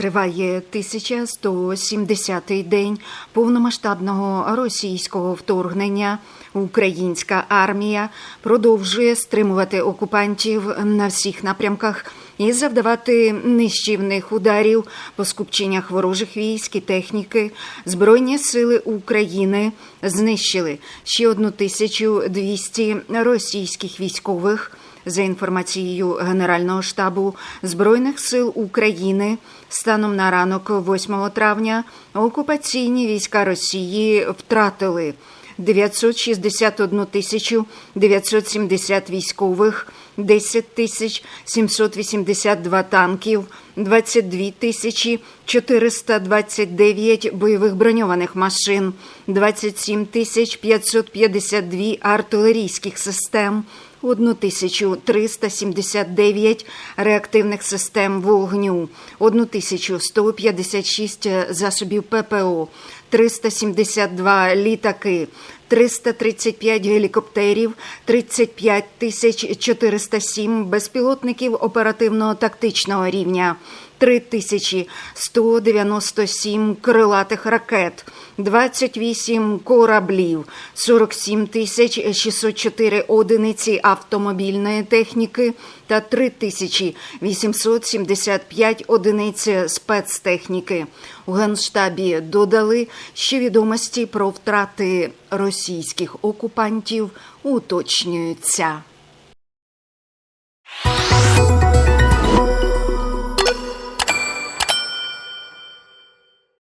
Триває 1170-й день повномасштабного російського вторгнення. Українська армія продовжує стримувати окупантів на всіх напрямках і завдавати нищівних ударів по скупченнях ворожих військ і техніки. Збройні сили України знищили ще 1200 російських військових. За інформацією Генерального штабу Збройних сил України, станом на ранок 8 травня окупаційні війська Росії втратили 961 тисячу 970 військових, 10 тисяч 782 танків, 22 тисячі 429 бойових броньованих машин, 27 тисяч 552 артилерійських систем, 1379 реактивних систем вогню, 1156 засобів ППО, 372 літаки, 335 гелікоптерів, 35 тисяч 407 безпілотників оперативного тактичного рівня, 3197 крилатих ракет, 28 кораблів, 47 тисяч 604 одиниці автомобільної техніки та 3875 одиниць спецтехніки. У Генштабі додали, що відомості про втрати російських окупантів уточнюються.